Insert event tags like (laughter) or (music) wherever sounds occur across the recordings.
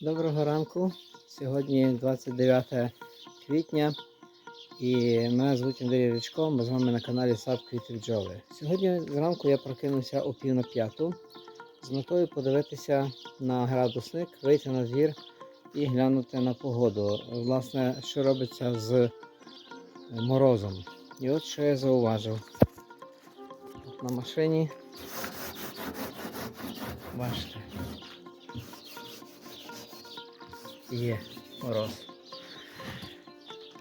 Доброго ранку. Сьогодні 29 квітня і мене звуть Андрій Річко, ми з вами на каналі Сад Квіти Бджоли. Сьогодні зранку я прокинувся о пів на п'яту з метою подивитися на градусник, вийти на двір і глянути на погоду. Власне, що робиться з морозом. І от що я зауважив. На машині. Бачите. Є мороз.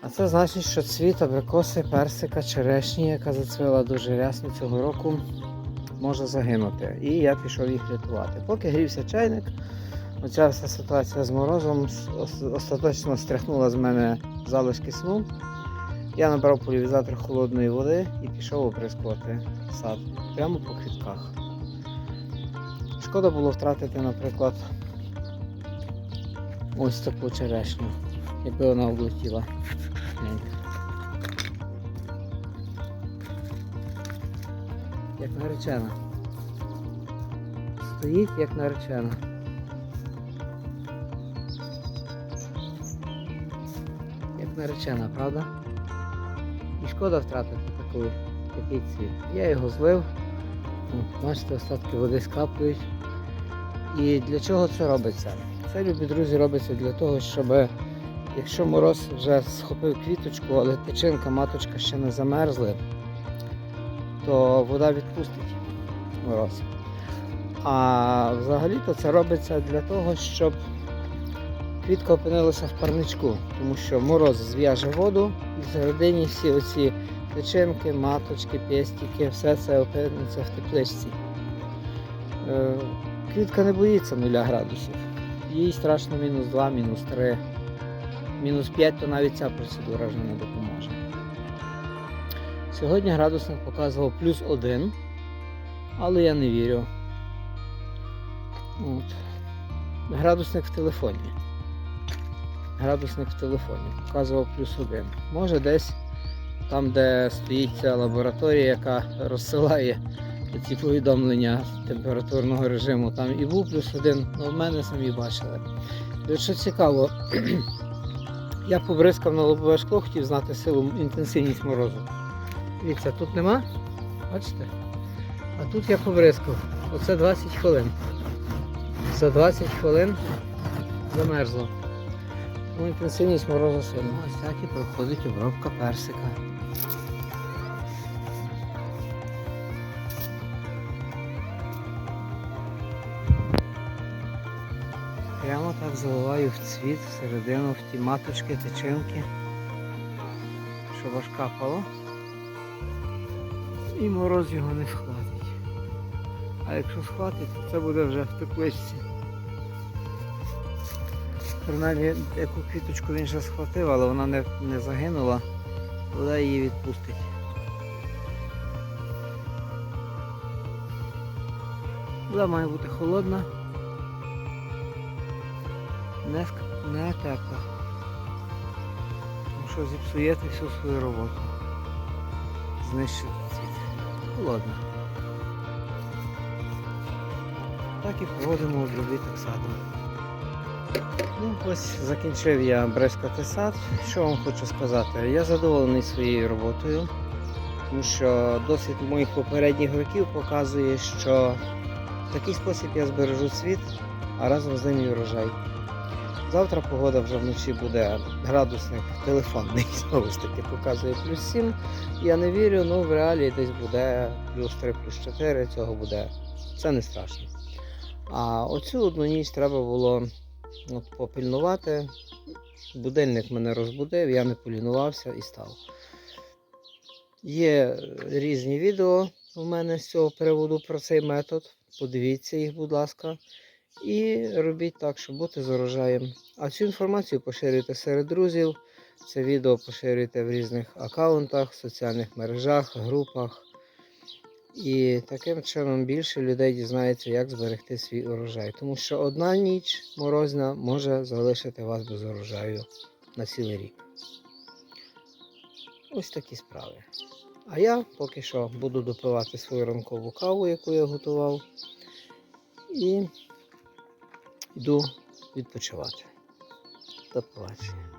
А це значить, що цвіт абрикоси, персика, черешні, яка зацвіла дуже рясно цього року, може загинути. І я пішов їх рятувати. Поки грівся чайник, оця вся ситуація з морозом остаточно стряхнула з мене залишки сну. Я набрав полівізатор холодної води і пішов оприскувати сад прямо по квітках. Шкода було втратити, наприклад, ось таку черешню, якби вона облетіла. Як наречена. Стоїть як наречена. Як наречена, правда? І шкода втратити таку, такий цвіт. Я його злив. Бачите, остатки води скаплюють. І для чого це робиться? Це, любі друзі, робиться для того, щоб якщо мороз вже схопив квіточку, але тичинка, маточка ще не замерзли, то вода відпустить мороз. А взагалі-то це робиться для того, щоб квітка опинилася в парничку, тому що мороз зв'яже воду і всередині всі оці тичинки, маточки, пестики, все це опиниться в тепличці. Квітка не боїться 0 градусів. Їй страшно мінус 2, мінус 3, мінус 5, то навіть ця процедура вже не допоможе. Сьогодні градусник показував плюс 1, але я не вірю. От. Градусник в телефоні. Градусник в телефоні показував плюс 1. Може десь там, де стоїть ця лабораторія, яка розсилає ці повідомлення температурного режиму, там і був плюс один, ну в мене самі бачили. Що цікаво, (clears throat) я побризкав на лобове шкло, хотів знати силу, інтенсивність морозу. Дивіться, тут нема, бачите? А тут я побризкав. Оце 20 хвилин. За 20 хвилин замерзло. Тому інтенсивність морозу сильна. Ось так і проходить обробка персика. Так заливаю в цвіт всередину, в ті маточки, тичинки, щоб аж капало. І мороз його не схватить. А якщо схватить, то це буде вже в тепличці. Принаймні, яку квіточку він ще схватив, але вона не, не загинула, вода її відпустить. Вода має бути холодна, не, не тепла. Тому що зіпсуєте всю свою роботу. Знищити цвіт. Холодна. Так і проводимо обробіток саду. Ну, ось закінчив я бризкати сад. Що вам хочу сказати? Я задоволений своєю роботою, тому що досвід моїх попередніх років показує, що в такий спосіб я збережу цвіт, а разом з ним і врожай. Завтра погода вже вночі буде градусник телефонний, (laughs) знову ж таки показує плюс 7. Я не вірю, ну в реалії десь буде плюс 3, плюс 4, цього буде. Це не страшно. А оцю одну ніч треба було от, попильнувати. Будильник мене розбудив, я не полінувався і став. Є різні відео у мене з цього приводу про цей метод. Подивіться їх, будь ласка. І робіть так, щоб бути з урожаєм. А цю інформацію поширюйте серед друзів. Це відео поширюйте в різних аккаунтах, соціальних мережах, групах. І таким чином більше людей дізнається, як зберегти свій урожай. Тому що одна ніч морозна може залишити вас без урожаю на цілий рік. Ось такі справи. А я поки що буду допивати свою ранкову каву, яку я готував. І йду відпочивати. До побачення.